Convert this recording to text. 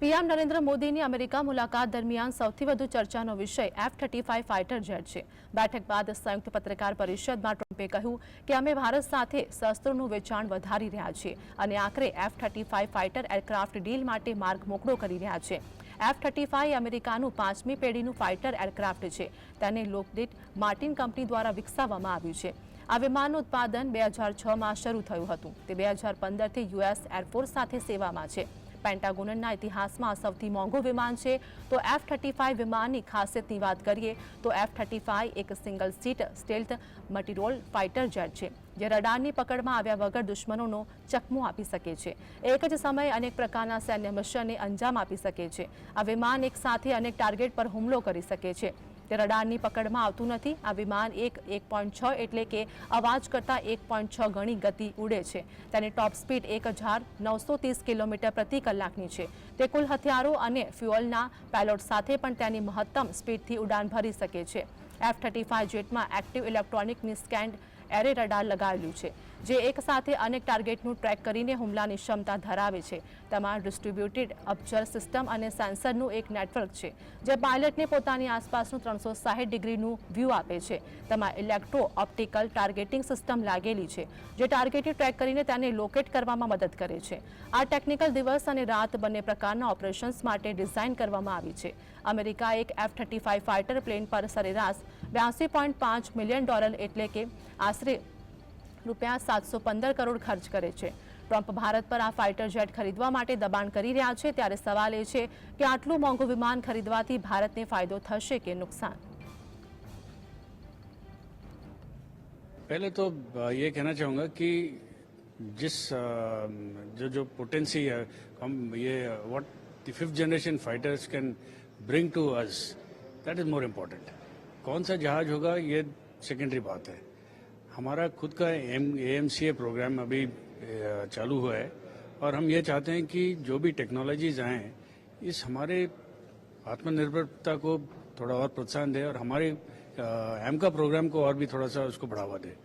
PM Narendra મોદીની America મુલાકાત દરમિયાન સૌથી વધુ ચર્ચાનો વિષય F thirty five fighter jet છે. બેઠક બાદ સંયુક્ત પત્રકાર પરિષદમાં ટ્રમ્પે કહ્યું કે અમે ભારત સાથે શસ્ત્રોનું વેચાણ વધારી રહ્યા છીએ અને આખરે F thirty five fighter aircraft deal માટે માર્ગ મોકળો કરી રહ્યા છે. એફ થર્ટી ફાઇવ અમેરિકાનું પાંચમી પેઢીનું ફાઇટર એરક્રાફ્ટ છે. તેને લોકડીટ માર્ટિન કંપની દ્વારા વિકસાવવામાં આવ્યું છે. આ વિમાનનું ઉત્પાદન બે હજાર છમાં શરૂ થયું હતું. તે બે હજાર પંદરથી યુએસ એરફોર્સ સાથે સેવામાં છે. પેન્ટાગોનના ઇતિહાસમાં સૌથી મોંઘું વિમાન છે. તો એફ થર્ટી ફાઇવ વિમાનની ખાસિયતની વાત કરીએ, તો એફ થર્ટી ફાઇવ એક single seat stealth multirole fighter jet છે, જે રડારની પકડમાં આવ્યા વગર દુશ્મનોનો ચકમો આપી શકે છે. એક જ સમયે અનેક પ્રકારના સૈન્ય મિશનને અંજામ આપી શકે છે. આ વિમાન એક સાથે અનેક ટાર્ગેટ પર હુમલો કરી શકે છે. તે રડારની પકડમાં આવતું નથી. આ વિમાન એક એક પોઈન્ટ છ એટલે કે અવાજ કરતાં એક પોઈન્ટ છ ગણી ગતિ ઉડે છે. તેની ટોપ સ્પીડ એક હજાર નવસો ત્રીસ કિલોમીટર પ્રતિ કલાકની છે. તે કુલ હથિયારો અને ફ્યુઅલના પેલોટ સાથે પણ તેની મહત્તમ સ્પીડથી ઉડાન ભરી શકે છે. એફ થર્ટી ફાઇવ જેટમાં એક્ટિવ ઇલેક્ટ્રોનિકની સ્કેન્ડ એરે રડાર લગાવેલું છે, જે એક સાથે અનેક ટાર્ગેટનું ટ્રેક કરીને હુમલાની ક્ષમતા ધરાવે છે. તમામ ડિસ્ટ્રીબ્યુટેડ અપચર સિસ્ટમ અને સેન્સરનું એક નેટવર્ક છે, જે પાયલટને પોતાની આસપાસનું ત્રણસો સાહીઠ ડિગ્રીનું વ્યૂ આપે છે. તેમાં ઇલેક્ટ્રો ઓપ્ટિકલ ટાર્ગેટિંગ સિસ્ટમ લાગેલી છે, જે ટાર્ગેટને ટ્રેક કરીને તેને લોકેટ કરવામાં મદદ કરે છે. આ ટેકનિકલ દિવસ અને રાત બંને પ્રકારના ઓપરેશન્સ માટે ડિઝાઇન કરવામાં આવી છે. અમેરિકા એક એફ થર્ટી ફાઇટર પ્લેન પર સરેરાશ બ્યાસી પોઈન્ટ પાંચ મિલિયન ડોલર એટલે કે આશરે રૂપિયા સાતસો પંદર કરોડ ખર્ચ કરે છે ટ્રમ્પ ભારત પર આ ફાઇટર જેટ ખરીદવા માટે દબાણ કરી રહ્યા છે ત્યારે સવાલ એ છે કે આટલું મોંઘું વિમાન ખરીદવાથી ભારતને ફાયદો થશે કે नुकसान पहले तो अ, ये कहना चाहूँगा कि जिस अ, जो जो पोटेंसी है हम ये what the fifth generation fighters can bring to us that is more important कौन सा जहाज होगा ये सेकेंडरी बात है हमारा खुद का एम ए प्रोग्राम अभी चालू हुआ है और हम ये चाहते हैं कि जो भी टेक्नोलॉजीज़ आएँ, इस हमारे आत्मनिर्भरता को थोड़ा और प्रोत्साहन दे और हमारे एम का प्रोग्राम को और भी थोड़ा सा उसको बढ़ावा दे।